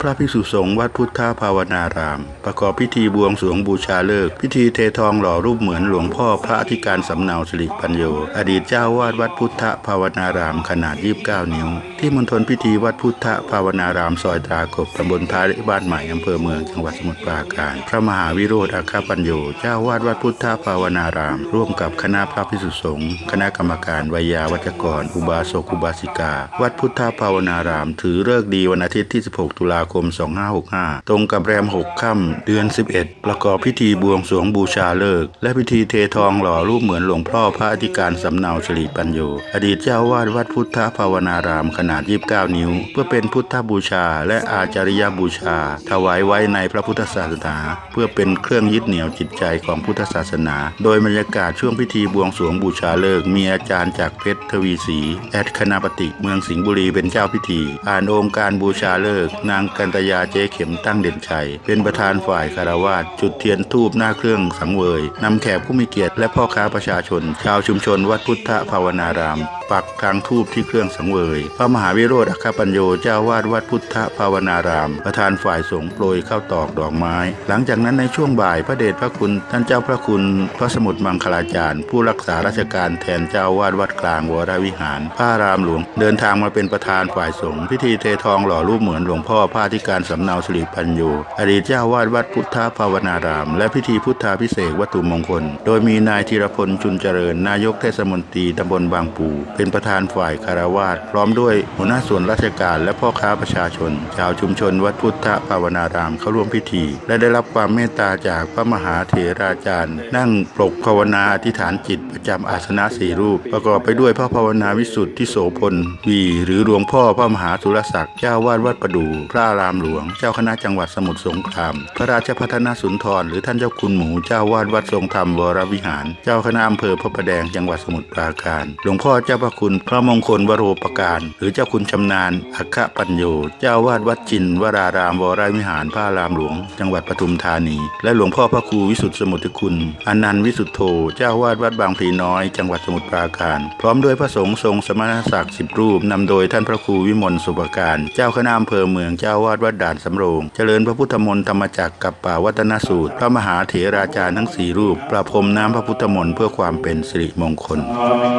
พระภิกษุสงฆ์วัดพุทธภาวนาราม ประกอบพิธีบวงสรวงบูชาเลิก พิธีเททองหล่อรูปเหมือนหลวงพ่อพระอธิการสำเนาสิริปัญโย อดีตเจ้าวาดวัดพุทธภาวนารามขนาด 29 นิ้ว ที่มณฑลพิธีวัดพุทธภาวนารามซอยตรากบตำบลท้ายบ้านใหม่อำเภอเมืองจังหวัดสมุทรปราการ พระมหาวิโรธอาคาปัญโยเจ้าวาดวัดพุทธภาวนาราม ร่วมกับคณะพระภิกษุสงฆ์คณะกรรมการวิยาวัจกร อุบาสกอุบาสิกา วัดพุทธภาวนาราม ถือเลิกดีวันอาทิตย์ที่ 16 ตุลาคม2565 ตรงกับแรม 6 ค่ำ เดือน 11 ประกอบพิธีบวงสรวงบูชาเลิก และพิธีเททองหล่อรูปเหมือนหลวงพ่อพระอธิการสำเนาสิริปัญโย อดีตเจ้าวาดวัดพุทธภาวนารามขนาด 29 นิ้ว เพื่อเป็นพุทธบูชาและอาจาริยบูชา ถวายไว้ในพระพุทธศาสนา เพื่อเป็นเครื่องยึดเหนี่ยวจิตใจของพุทธศาสนา โดยบรรยากาศช่วงพิธีบวงสรวงบูชาเลิก มีอาจารย์จากเพชรทวีศรีแอดคณาปฏิเมืองสิงห์บุรีเป็นเจ้าพิธี อ่านองค์การบูชาเลิกนางกันตยาเจ๊เข็มตั้งเด่นชัย เป็นประธานฝ่ายคารวาสจุดเทียนทูบหน้าเครื่องสังเวยนำแขกผู้มีเกียรติและพ่อค้าประชาชน ชาวชุมชนวัดพุทธภาวนาราม ปักทางทูบที่เครื่องสังเวย พระมหาวิโรธอัคคปัญโยเจ้าวาดวัดพุทธภาวนาราม ประธานฝ่ายสงฆ์โปรยข้าวตอกดอกไม้ หลังจากนั้นในช่วงบ่ายพระเดชพระคุณ ท่านเจ้าพระคุณ พระสมุทรมังคลาจารย์ ผู้รักษาราชการแทนเจ้าวาดวัดกลางวรวิหาร พระรามหลวง เดินทางมาเป็นประธานฝ่ายสงฆ์พิธีเททองหล่อรูปเหมือนหลวงพ่อพระธิการสำเนาสิริปัญโยอดีตเจ้าวาดวัดพุทธภาวนาราม และพิธีพุทธาพิเศษวัตถุมงคล โดยมีนายธีรพลจุนเจริญ นายกเทศมนตรีตำบลบางปู เป็นประธานฝ่ายคารวาสพร้อมด้วยหัวหน้าส่วนราชการและพ่อค้าประชาชน ชาวชุมชนวัดพุทธภาวนารามเข้าร่วมพิธี และได้รับความเมตตาจากพระมหาเถราจารย์ นั่งปลกภาวนาอธิษฐานจิตประจำอาสนะสี่รูป ประกอบไปด้วยพระภาวนาวิสุทธิโสพลวี หรือหลวงพ่อพระมหาสุรศักดิ์เจ้าวาดวัดประดู่พระรามหลวง เจ้าคณะจังหวัดสมุทรสงคราม พระราชพัฒนสุนทร หรือท่านเจ้าคุณหมู เจ้าวาดวัดทรงธรรมวรวิหาร เจ้าคณะอำเภอพระประแดงจังหวัดสมุทรปราการ หลวงพ่อเจ้าพระคุณ พระมงคลวโรปการ หรือเจ้าคุณชำนาญอัคคปัญโย เจ้าวาดวัดจินวรารามวรวิหารพระารามหลวง จังหวัดปทุมธานี และหลวงพ่อพระครูวิสุทธิสมุทรคุณอนันต์วิสุทธโธ เจ้าวาดวัดบางพลีน้อย จังหวัดสมุทรปราการ พร้อมด้วยพระสงฆ์ทรงสมณศักดิ์สิบรูปนำโดยท่านพระครูวิมลสุปการ เจ้าคณะอำเภอเมืองเจ้าวาดวัดด่านสำโรง เจริญพระพุทธมนต์ธรรมจักรกับป่าวัฒนสูตร พระมหาเถราจารย์ทั้งสี่รูป ประพรมน้ำพระพุทธมนต์เพื่อความเป็นสิริมงคล สา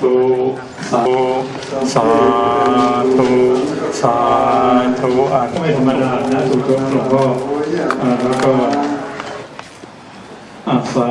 ธุสาธุสาธุสาธุอ่านไม่ธรรมดานะถูกต้องหลวงพ่ออ่าแล้วก็อาสา